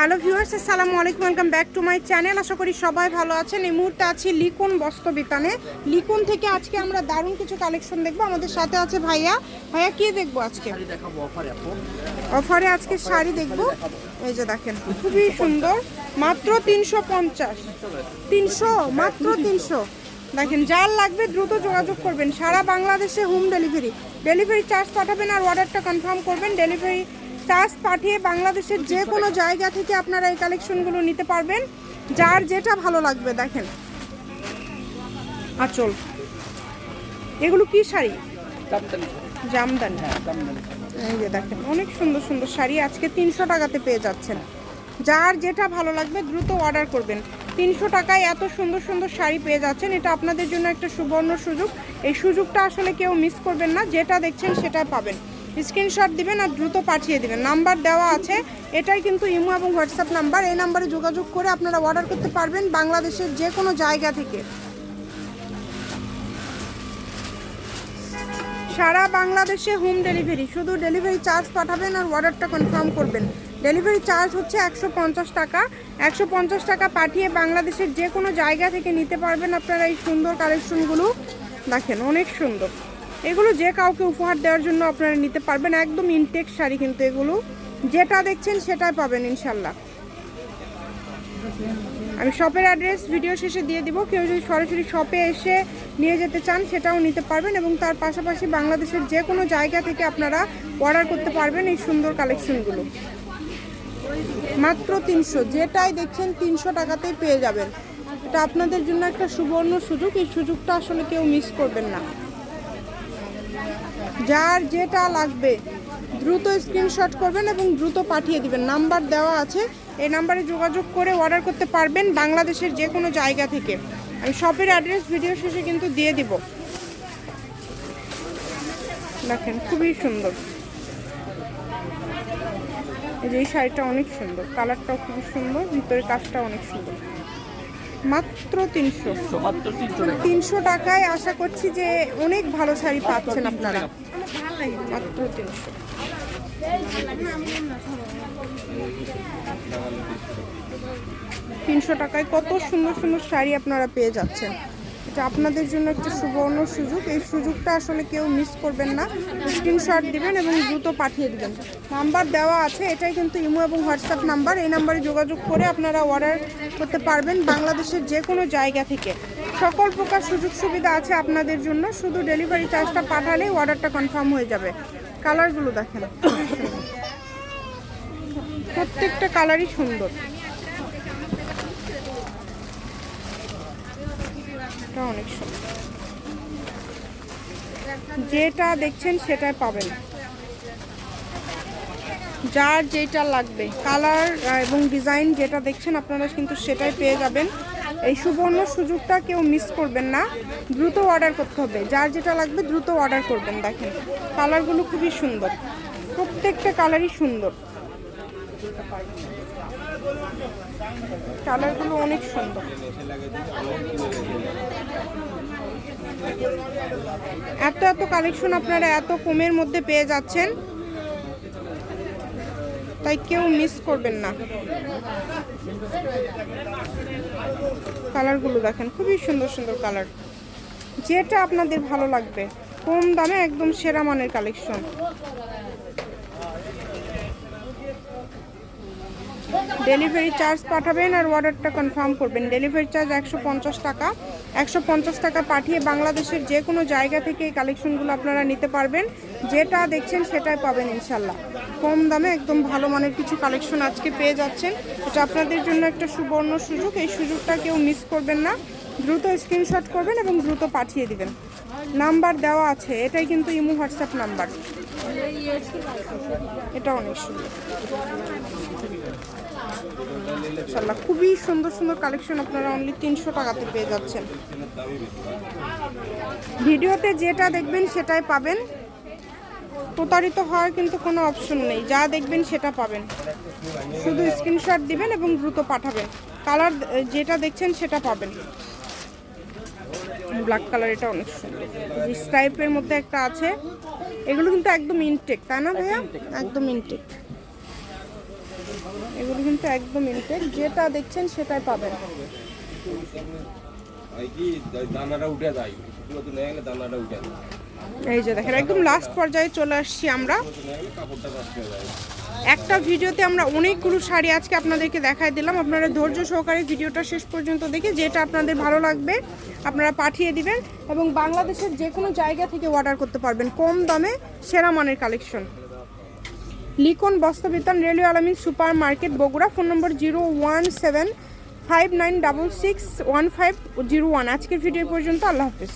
Hello viewers আসসালামু আলাইকুম welcome back to my channel. আশা করি সবাই ভালো আছেন। এই মুহূর্তে আছি লিকুন বস্ত্র বিতানে লিকুন থেকে আজকে আমরা দারুণ কিছু কালেকশন দেখব। আমাদের সাথে আছে ভাইয়া। ভাইয়া কি দেখব আজকে? দেখাবো অফারে অফারে আজকে শাড়ি দেখব। এই যে দেখেন খুবই সুন্দর। মাত্র তিনশো পঞ্চাশ। তিনশো মাত্র তিনশো। দেখেন যার লাগবে দ্রুত যোগাযোগ করবেন। সারা বাংলাদেশে হোম ডেলিভারি ডেলিভারি চার্জ পাঠাবেন আর অর্ডারটা কনফার্ম করবেন। ডেলিভারি চার্জ পাঠিয়ে বাংলাদেশের যে কোনো জায়গা থেকে আপনারা এই কালেকশনগুলো নিতে পারবেন যার যেটা ভালো লাগবে দেখেন। আচল। এগুলো কি শাড়ি? জামদানি হ্যাঁ এই যে দেখেন অনেক সুন্দর সুন্দর শাড়ি আজকে তিনশো টাকাতে পেয়ে যাচ্ছেন। যার যেটা ভালো লাগবে দ্রুত অর্ডার করবেন। তিনশো টাকায় এত সুন্দর সুন্দর শাড়ি পেয়ে যাচ্ছেন এটা আপনাদের জন্য একটা সুবর্ণ সুযোগ। এই সুযোগটা আসলে কেউ মিস করবেন না যেটা দেখছেন সেটা পাবেন। স্ক্রিনশট দিবেন আর দ্রুত পাঠিয়ে দিবেন। নাম্বার দেওয়া আছে, এটাই কিন্তু ইমো এবং হোয়াটসঅ্যাপ নাম্বার। এই নাম্বারে যোগাযোগ করে আপনারা অর্ডার করতে পারবেন বাংলাদেশের যে কোনো জায়গা থেকে। সারা বাংলাদেশে হোম ডেলিভারি, শুধু ডেলিভারি চার্জ পাঠাবেন আর অর্ডারটা কনফার্ম করবেন। ডেলিভারি চার্জ হচ্ছে একশো পঞ্চাশ টাকা। একশো পঞ্চাশ টাকা পাঠিয়ে বাংলাদেশের যে কোনো জায়গা থেকে নিতে পারবেন আপনারা এই সুন্দর কালেকশনগুলো। দেখেন, অনেক সুন্দর। এগুলো যে কাউকে উপহার দেওয়ার জন্য আপনারা নিতে পারবেন, একদম ইনটেক শাড়ি কিন্তু এগুলো। যেটা দেখছেন সেটাই পাবেন ইনশাল্লাহ। আমি শপের অ্যাড্রেস ভিডিও শেষে দিয়ে দিব। কেউ যদি সরাসরি শপে এসে নিয়ে যেতে চান, সেটাও নিতে পারবেন এবং তার পাশাপাশি বাংলাদেশের যে কোনো জায়গা থেকে আপনারা অর্ডার করতে পারবেন এই সুন্দর কালেকশনগুলো মাত্র তিনশো, যেটাই দেখছেন তিনশো টাকাতেই পেয়ে যাবেন। এটা আপনাদের জন্য একটা সুবর্ণ সুযোগ। এই সুযোগটা আসলে কেউ মিস করবেন না। যার যেটা লাগবে, দ্রুত স্ক্রিনশট করবেন এবং দ্রুত পাঠিয়ে দিবেন। নাম্বার দেওয়া আছে, এই নাম্বারে যোগাযোগ করে অর্ডার করতে পারবেন বাংলাদেশের যে কোনো জায়গা থেকে। আমি শপের অ্যাড্রেস ভিডিও শেষে কিন্তু দিয়ে দিব। দেখেন, খুবই সুন্দর। এই শাড়িটা অনেক সুন্দর কালারটাও খুবই সুন্দর ভিতরে কাজটা অনেক সুন্দর। মাত্র তিনশো। তিনশো টাকায় আশা করছি যে অনেক ভালো শাড়ি পাচ্ছেন আপনারা। মাত্র তিনশো। তিনশো টাকায় কত সুন্দর সুন্দর শাড়ি আপনারা পেয়ে যাচ্ছেন। এটা আপনাদের জন্য একটা সুবর্ণ সুযোগ। এই সুযোগটা আসলে কেউ মিস করবেন না। স্ক্রিনশট দিবেন এবং দ্রুত পাঠিয়ে দেবেন। নাম্বার দেওয়া আছে, এটাই কিন্তু ইমো এবং হোয়াটসঅ্যাপ নাম্বার এই নাম্বারে যোগাযোগ করে আপনারা অর্ডার করতে পারবেন বাংলাদেশের যে কোনো জায়গা থেকে। সকল প্রকার সুযোগ সুবিধা আছে আপনাদের জন্য। শুধু ডেলিভারি চার্জটা পাঠালেই অর্ডারটা কনফার্ম হয়ে যাবে। কালারগুলো দেখেন। প্রত্যেকটা কালারই সুন্দর। এটা অনেক সুন্দর। যেটা দেখছেন সেটাই পাবেন। যার যেটা লাগবে, কালার এবং ডিজাইন যেটা দেখছেন আপনারা কিন্তু সেটাই পেয়ে যাবেন। এই সুবর্ণ সুযোগটা কেউ মিস করবেন না। দ্রুত অর্ডার করতে হবে। যার যেটা লাগবে দ্রুত অর্ডার করবেন, দেখেন। কালারগুলো খুবই সুন্দর। প্রত্যেকটা কালারই সুন্দর। কালারগুলো অনেক সুন্দর। এত এত কালেকশন আপনারা এত কমের মধ্যে পেয়ে যাচ্ছেন, তাই কেউ মিস করবেন না। কালারগুলো দেখেন, খুবই সুন্দর সুন্দর কালার যেটা আপনাদের ভালো লাগবে, কম দামে একদম সেরা মানের কালেকশন ডেলিভারি চার্জ পাঠাবেন আর অর্ডারটা কনফার্ম করবেন। ডেলিভারি চার্জ একশো পঞ্চাশ টাকা। একশো পঞ্চাশ টাকা পাঠিয়ে বাংলাদেশের যে কোনো জায়গা থেকে এই কালেকশনগুলো আপনারা নিতে পারবেন। যেটা দেখছেন সেটাই পাবেন ইনশাল্লাহ। কম দামে একদম ভালো মানের কিছু কালেকশন আজকে পেয়ে যাচ্ছেন। এটা আপনাদের জন্য একটা সুবর্ণ সুযোগ। এই সুযোগটা কেউ মিস করবেন না। দ্রুত স্ক্রিনশট করবেন এবং দ্রুত পাঠিয়ে দিবেন। নাম্বার দেওয়া আছে। এটাই কিন্তু ইমো হোয়াটসঅ্যাপ নাম্বার এটা অনেক সুন্দর। ইনশাল্লাহ খুবই সুন্দর সুন্দর কালেকশন আপনারা অনলি তিনশো টাকাতে পেয়ে যাচ্ছেন। ভিডিওতে যেটা দেখবেন সেটাই পাবেন। প্রতারিত হওয়ার কিন্তু কোনো অপশন নেই যা দেখবেন সেটা পাবেন। শুধু স্ক্রিনশট দিবেন এবং দ্রুত পাঠাবেন। কালার যেটা দেখছেন সেটা পাবেন। ব্ল্যাক কালার এটা অনেক সুন্দর। স্ট্রাইপের মধ্যে একটা আছে। এগুলো কিন্তু একদম ইনটেক তাই না ভাইয়া? একদম ইনটেক এগুলো কিন্তু একদম ইনটেক যেটা দেখছেন সেটাই পাবেন। এই যে দেখেন একদম লাস্ট পর্যায়ে চলে আসছি আমরা। একটা ভিডিওতে আমরা অনেকগুলো শাড়ি আজকে আপনাদেরকে দেখাই দিলাম। আপনারা ধৈর্য সহকারে ভিডিওটা শেষ পর্যন্ত দেখে যেটা আপনাদের ভালো লাগবে আপনারা পাঠিয়ে দিবেন এবং বাংলাদেশের যে কোনো জায়গা থেকে অর্ডার করতে পারবেন। কম দামে সেরা মানের কালেকশন লিকন বস্ত্রবিতান railway Alamin super market Bogura. Phone number zero one seven five nine double six one five zero one. আজকের ভিডিও পর্যন্ত আল্লাহ হাফিজ।